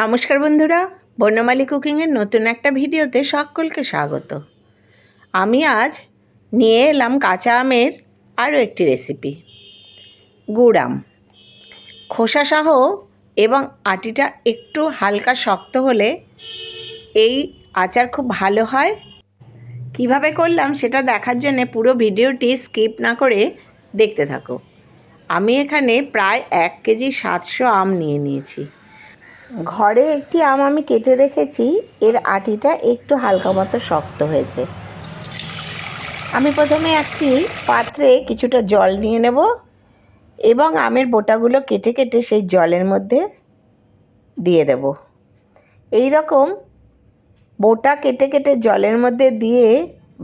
নমস্কার বন্ধুরা, বর্ণমালী কুকিংয়ের নতুন একটা ভিডিওতে সকলকে স্বাগত। আমি আজ নিয়ে এলাম কাঁচা আমের আরও একটি রেসিপি, গুড় আম। খোসাসহ এবং আটিটা একটু হালকা শক্ত হলে এই আচার খুব ভালো হয়। কীভাবে করলাম সেটা দেখার জন্য পুরো ভিডিওটি স্কিপ না করে দেখতে থাকো। আমি এখানে প্রায় এক কেজি সাতশো আম নিয়ে নিয়েছি। ঘরে একটি আম আমি কেটে রেখেছি, এর আটিটা একটু হালকা মতো শক্ত হয়েছে। আমি প্রথমে একটি পাত্রে কিছুটা জল নিয়ে নেব এবং আমের বোটাগুলো কেটে কেটে সেই জলের মধ্যে দিয়ে দেব। এই রকম বোটা কেটে কেটে জলের মধ্যে দিয়ে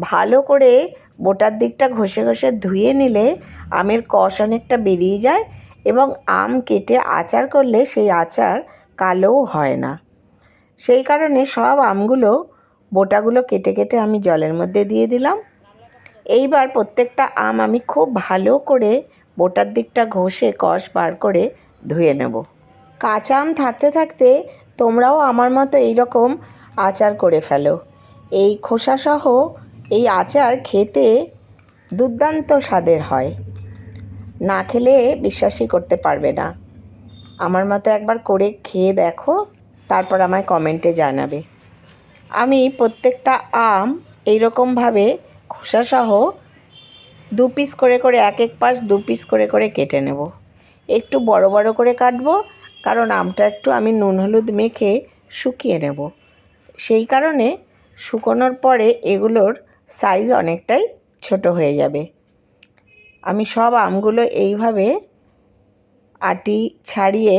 ভালো করে বোটার দিকটা ঘষে ঘষে ধুয়ে নিলে আমের কষ অনেকটা বেরিয়ে যায় এবং আম কেটে আচার করলে সেই আচার কালোও হয় না। সেই কারণে সব আমগুলো, বোটাগুলো কেটে কেটে আমি জলের মধ্যে দিয়ে দিলাম। এইবার প্রত্যেকটা আম আমি খুব ভালো করে বোটার দিকটা ঘষে, কষ বার করে ধুয়ে নেব। কাঁচা আম থাকতে থাকতে তোমরাও আমার মতো এইরকম আচার করে ফেলো। এই খোসাসহ এই আচার খেতে দুর্দান্ত স্বাদের হয়। না খেলে বিশ্বাসই করতে পারবে না। আমার মতো একবার করে খেয়ে দেখো, তারপর আমায় কমেন্টে জানাবে। আমি প্রত্যেকটা আম এইরকমভাবে খোসাসহ দু পিস করে করে এক এক পাশ দু পিস করে করে কেটে নেব। একটু বড় বড় করে কাটবো, কারণ আমটা একটু আমি নুন হলুদ মেখে শুকিয়ে নেব। সেই কারণে শুকোনোর পরে এগুলোর সাইজ অনেকটাই ছোট হয়ে যাবে। আমি সব আমগুলো এইভাবে আটি ছাড়িয়ে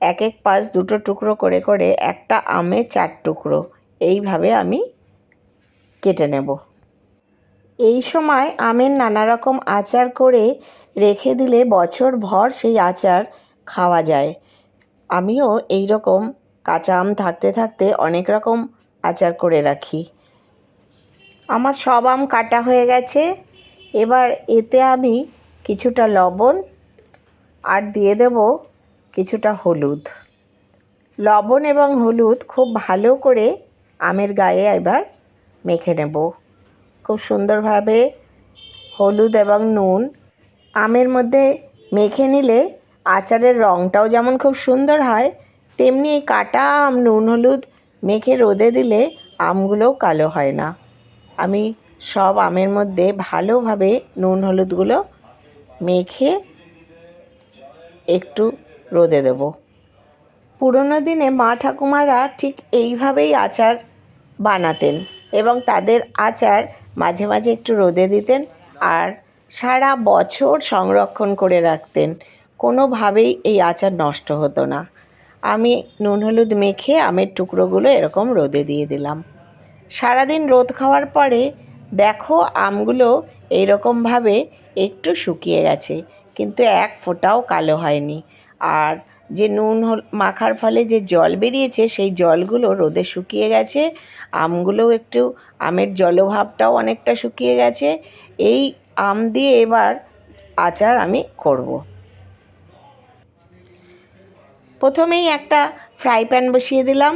এক এক পাশ দুটো টুকরো করে করে একটা আমে চার টুকরো। এইভাবে আমি কেটে নেব। এই সময় আমের নানা রকম আচার করে রেখে দিলে বছর ভর সেই আচার খাওয়া যায়। আমিও এই রকম কাঁচা আম থাকতে থাকতে অনেক রকম আচার করে রাখি। আমার সব আম কাটা হয়ে গেছে। এবার এতে আমি কিছুটা লবণ আর দিয়ে দেব কিছুটা হলুদ। লবণ এবং হলুদ খুব ভালো করে আমের গায়ে এবার মেখে নেব। খুব সুন্দরভাবে হলুদ এবং নুন আমের মধ্যে মেখে নিলে আচারের রঙটাও যেমন খুব সুন্দর হয়, তেমনি কাটা আম, নুন, হলুদ মেখে রোদে দিলে আমগুলোও কালো হয় না। আমি সব আমের মধ্যে ভালোভাবে নুন, হলুদগুলো মেখে একটু রোদে দেব। পুরনো দিনে মা ঠাকুমারা ঠিক এইভাবেই আচার বানাতেন এবং তাদের আচার মাঝে মাঝে একটু রোদে দিতেন আর সারা বছর সংরক্ষণ করে রাখতেন। কোনোভাবেই এই আচার নষ্ট হতো না। আমি নুন, হলুদ মেখে আমের টুকরোগুলো এরকম রোদে দিয়ে দিলাম। সারাদিন রোদ খাওয়ার পরে দেখো আমগুলো এইরকমভাবে একটু শুকিয়ে গেছে। কিন্তু এক ফোঁটাও কালো হয়নি। আর যে নুন হল, মাখার ফলে যে জল বেরিয়েছে, সেই জলগুলো রোদে শুকিয়ে গেছে। আমগুলোও একটু আমের জলভাবটাও অনেকটা শুকিয়ে গেছে। এই আম দিয়ে এবার আচার আমি করব। প্রথমেই একটা ফ্রাই প্যান বসিয়ে দিলাম।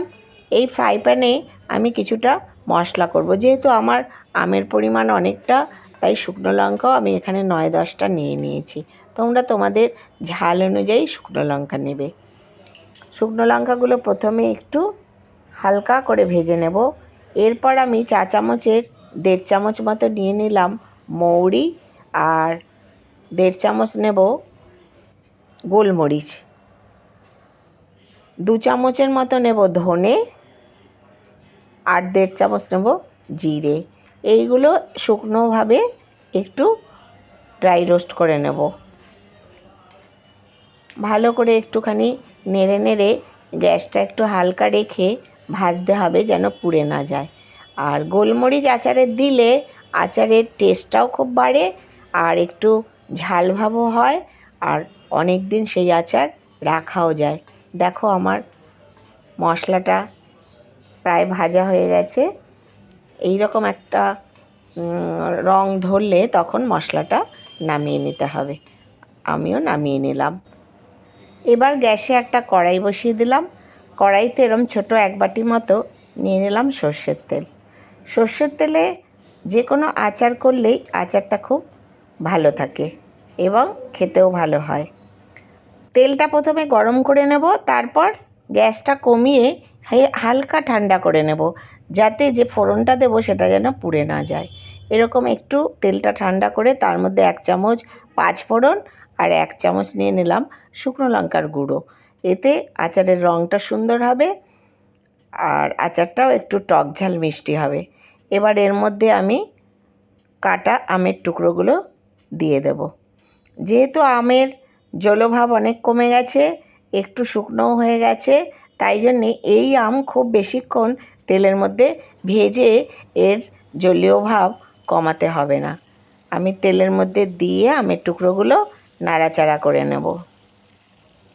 এই ফ্রাই প্যানে আমি কিছুটা মশলা করব। যেহেতু আমার আমের পরিমাণ অনেকটা, তাই শুকনো লঙ্কাও আমি এখানে নয় দশটা নিয়ে নিয়েছি। তোমরা তোমাদের ঝাল অনুযায়ী শুকনো লঙ্কা নেবে। শুকনো লঙ্কাগুলো প্রথমে একটু হালকা করে ভেজে নেব। এরপর আমি চা চামচের দেড় চামচ মতো নিয়ে নিলাম মৌরি আর দেড় চামচ নেব গোলমরিচ। দু চামচের মতো নেব ধনে আর দেড় চামচ নেব জিরে। এইগুলো শুকনোভাবে একটু ড্রাই রোস্ট করে নেব। ভালো করে একটুখানি নেড়ে নেড়ে গ্যাসটা একটু হালকা রেখে ভাজতে হবে যেন পুড়ে না যায়। আর গোলমরিচ আচারে দিলে আচারের টেস্টটাও খুব বাড়ে আর একটু ঝাল ভাবও হয় আর অনেক দিন সেই আচার রাখাও যায়। দেখো আমার মশলাটা প্রায় ভাজা হয়ে গেছে। এই রকম একটা রং ধরলে তখন মশলাটা নামিয়ে নিতে হবে। আমিও নামিয়ে নিলাম। এবার গ্যাসে একটা কড়াই বসিয়ে দিলাম। কড়াইতে এরম ছোটো এক বাটি মতো নিয়ে নিলাম সর্ষের তেল। সর্ষের তেলে যে কোনো আচার করলেই আচারটা খুব ভালো থাকে এবং খেতেও ভালো হয়। তেলটা প্রথমে গরম করে নেব, তারপর গ্যাসটা কমিয়ে হালকা ঠান্ডা করে নেব, যাতে যে ফোড়নটা দেবো সেটা যেন পুড়ে না যায়। এরকম একটু তেলটা ঠান্ডা করে তার মধ্যে এক চামচ পাঁচ ফোড়ন আর এক চামচ নিয়ে নিলাম শুকনো লঙ্কার গুঁড়ো। এতে আচারের রঙটা সুন্দর হবে আর আচারটাও একটু টক ঝাল মিষ্টি হবে। এবার এর মধ্যে আমি কাটা আমের টুকরোগুলো দিয়ে দেব। যেহেতু আমের জলভাব অনেক কমে গেছে, একটু শুকনোও হয়ে গেছে, তাই জন্যে এই আম খুব বেশিক্ষণ তেলের মধ্যে ভেজে এর জলীয় ভাব কমাতে হবে না। আমি তেলের মধ্যে দিয়ে আমের টুকরোগুলো নাড়াচাড়া করে নেব।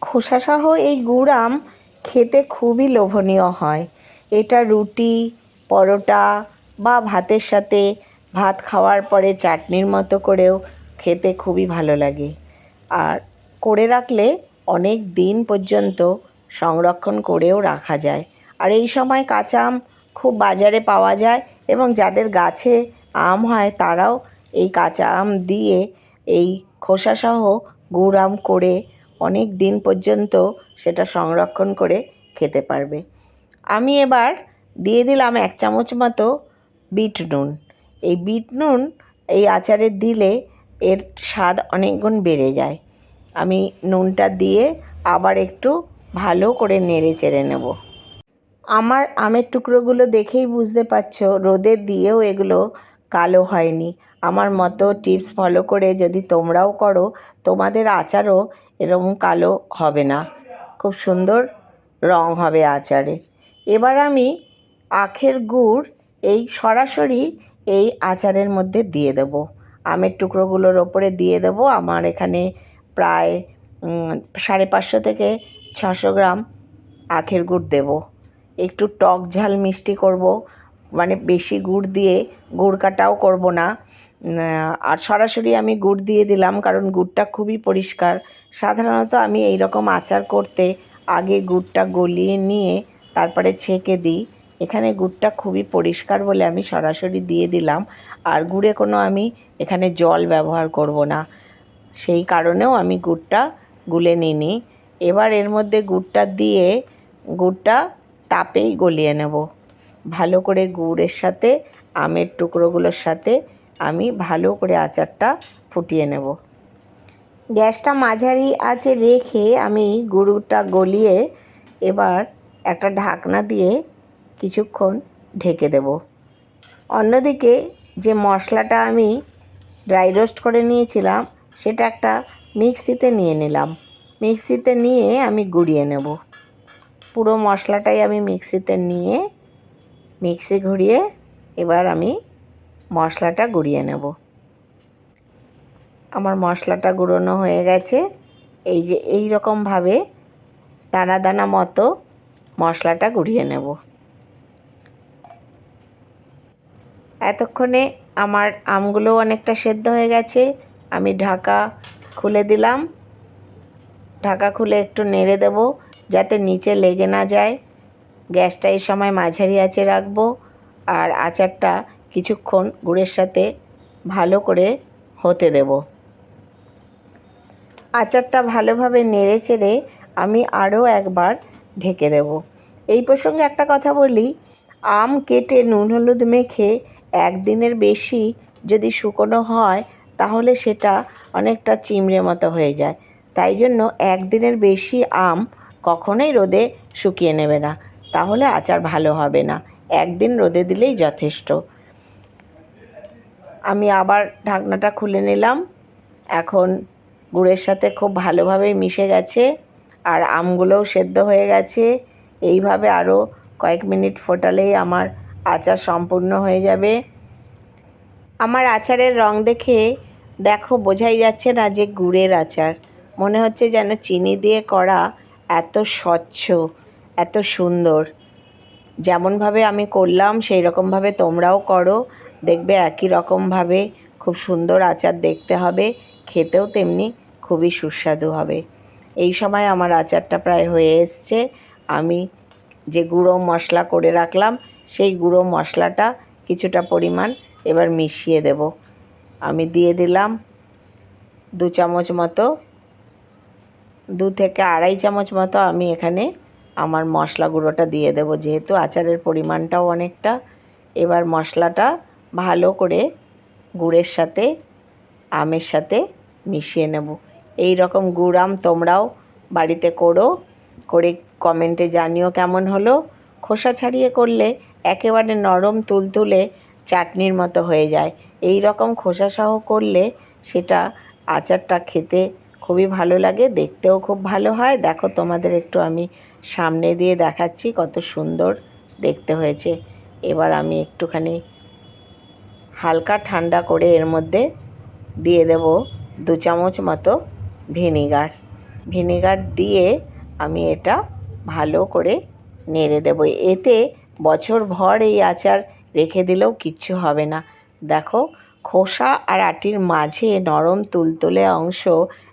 খোসাসহ এই গুড় আম খেতে খুবই লোভনীয় হয়। এটা রুটি, পরোটা বা ভাতের সাথে ভাত খাওয়ার পরে চাটনির মতো করেও খেতে খুবই ভালো লাগে। আর করে রাখলে অনেক দিন পর্যন্ত সংরক্ষণ করেও রাখা যায়। আর এই সময় কাঁচা আম খুব বাজারে পাওয়া যায় এবং যাদের গাছে আম হয় তারাও এই কাঁচা আম দিয়ে এই খোসাসহ গুড় আম করে অনেক দিন পর্যন্ত সেটা সংরক্ষণ করে খেতে পারবে। আমি এবার দিয়ে দিলাম এক চামচ মতো বিট নুন। এই বিট নুন এই আচারে দিলে এর স্বাদ অনেকগুণ বেড়ে যায়। আমি নুনটা দিয়ে আবার একটু ভালো করে নেড়ে চেড়ে নেব। আমার আমের টুকরোগুলো দেখেই বুঝতে পারছ, রোদে দিয়েও এগুলো কালো হয়নি। আমার মতো টিপস ফলো করে যদি তোমরাও করো, তোমাদের আচারও এরকম কালো হবে না। খুব সুন্দর রং হবে আচারের। এবার আমি আখের গুড় এই সরাসরি এই আচারের মধ্যে দিয়ে দেব। আমের টুকরোগুলোর ওপরে দিয়ে দেব। আমার এখানে প্রায় সাড়ে পাঁচশো থেকে ছশো গ্রাম আখের গুড় দেব। একটু টক ঝাল মিষ্টি করব। মানে বেশি গুড় দিয়ে গুড় কাটাও করব না। আর সরাসরি আমি গুড় দিয়ে দিলাম কারণ গুড়টা খুবই পরিষ্কার। সাধারণত আমি এই রকম আচার করতে আগে গুড়টা গলিয়ে নিয়ে তারপরে ছেঁকে দিই। এখানে গুড়টা খুবই পরিষ্কার বলে আমি সরাসরি দিয়ে দিলাম। আর গুড়ে কোনো আমি এখানে জল ব্যবহার করব না। সেই কারণেও আমি গুড়টা গুলে নিইনি। এবার এর মধ্যে গুড়টা দিয়ে গুড়টা তাপেই গলিয়ে নেব। ভালো করে গুড়ের সাথে, আমের টুকরোগুলোর সাথে আমি ভালো করে আচারটা ফুটিয়ে নেব। গ্যাসটা মাঝারি আছে রেখে আমি গুঁড়োটা গলিয়ে এবার একটা ঢাকনা দিয়ে কিছুক্ষণ ঢেকে দেব। অন্যদিকে যে মশলাটা আমি ড্রাই রোস্ট করে নিয়েছিলাম, সেটা একটা মিক্সিতে নিয়ে নিলাম। মিক্সিতে নিয়ে আমি গুঁড়িয়ে নেব। পুরো মশলাটাই আমি মিক্সিতে নিয়ে মিক্সি ঘুরিয়ে এবার আমি মশলাটা গুঁড়িয়ে নেব। আমার মশলাটা গুঁড়োনো হয়ে গেছে। এই যে এই রকমভাবে দানা দানা মতো মশলাটা গুঁড়িয়ে নেব। এতক্ষণে আমার আমগুলো অনেকটা সেদ্ধ হয়ে গেছে। আমি ঢাকা খুলে দিলাম। ঢাকা খুলে একটু নেড়ে দেবো যাতে নিচে লেগে না যায়। গ্যাসটা এই সময় মাঝারি আঁচে রাখব আর আচারটা কিছুক্ষণ গুড়ের সাথে ভালো করে হতে দেব। আচারটা ভালোভাবে নেড়ে চেড়ে আমি আরও একবার ঢেকে দেব। এই প্রসঙ্গে একটা কথা বলি, আম কেটে নুন হলুদ মেখে একদিনের বেশি যদি শুকনো হয় তাহলে সেটা অনেকটা চিমড়ে মতো হয়ে যায়। তাই জন্য একদিনের বেশি আম কখনোই রোদে শুকিয়ে নেবে না। তাহলে আচার ভালো হবে না। একদিন রোদে দিলেই যথেষ্ট। আমি আবার ঢাকনাটা খুলে নিলাম। এখন গুড়ের সাথে খুব ভালোভাবে মিশে গেছে আর আমগুলোও সেদ্ধ হয়ে গেছে। এইভাবে আরও কয়েক মিনিট ফোটালেই আমার আচার সম্পূর্ণ হয়ে যাবে। আমার আচারের রং দেখে দেখো বোঝাই যাচ্ছে না যে গুড়ের আচার। মনে হচ্ছে যেন চিনি দিয়ে করা এত স্বচ্ছ। এত সুন্দর। যেমনভাবে আমি করলাম সেই রকমভাবে তোমরাও করো। দেখবে একই রকমভাবে খুব সুন্দর আচার দেখতে হবে, খেতেও তেমনি খুবই সুস্বাদু হবে। এই সময় আমার আচারটা প্রায় হয়ে এসছে। আমি যে গুঁড়ো মশলা করে রাখলাম, সেই গুঁড়ো মশলাটা কিছুটা পরিমাণ এবার মিশিয়ে দেব। আমি দিয়ে দিলাম দু চামচ মতো, দু থেকে আড়াই চামচ মতো আমি এখানে আমার মশলা গুঁড়োটা দিয়ে দেবো। যেহেতু আচারের পরিমাণটাও অনেকটা, এবার মশলাটা ভালো করে গুড়ের সাথে, আমের সাথে মিশিয়ে নেব। এই রকম গুড় আম তোমরাও বাড়িতে করো, করে কমেন্টে জানিও কেমন হলো। খোসা ছাড়িয়ে করলে একেবারে নরম তুলতুলে চাটনির মতো হয়ে যায়। এই রকম খোসা সহ করলে সেটা আচারটা খেতে খুবই ভালো লাগে, দেখতেও খুব ভালো হয়। দেখো তোমাদের একটু আমি সামনে দিয়ে দেখাচ্ছি কত সুন্দর দেখতে হয়েছে। এবার আমি একটুখানি হালকা ঠান্ডা করে এর মধ্যে দিয়ে দেব দু চামচ মতো ভিনিগার। ভিনিগার দিয়ে আমি এটা ভালো করে নেড়ে দেবো। এতে বছর ভর এই আচার রেখে দিলেও কিচ্ছু হবে না। দেখো খোসা আর আটির মাঝে নরম তুলতুলে অংশ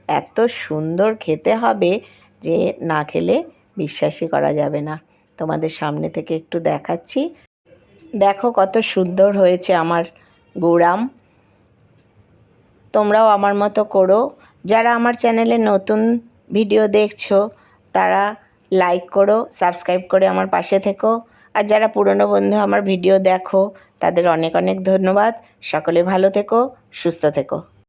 এত সুন্দর খেতে হবে যে না খেলে বিশ্বাসই করা যাবে না। তোমাদের সামনে থেকে একটু দেখাচ্ছি। দেখো কত সুন্দর হয়েছে আমার গুড়াম। তোমরাও আমার মতো করো। যারা আমার চ্যানেলে নতুন ভিডিও দেখছ, তারা লাইক করো, সাবস্ক্রাইব করে আমার পাশে থেকো। আর যারা পুরনো বন্ধু আমার ভিডিও দেখো, তাদের অনেক অনেক ধন্যবাদ। সকলে ভালো থেকো, সুস্থ থেকো।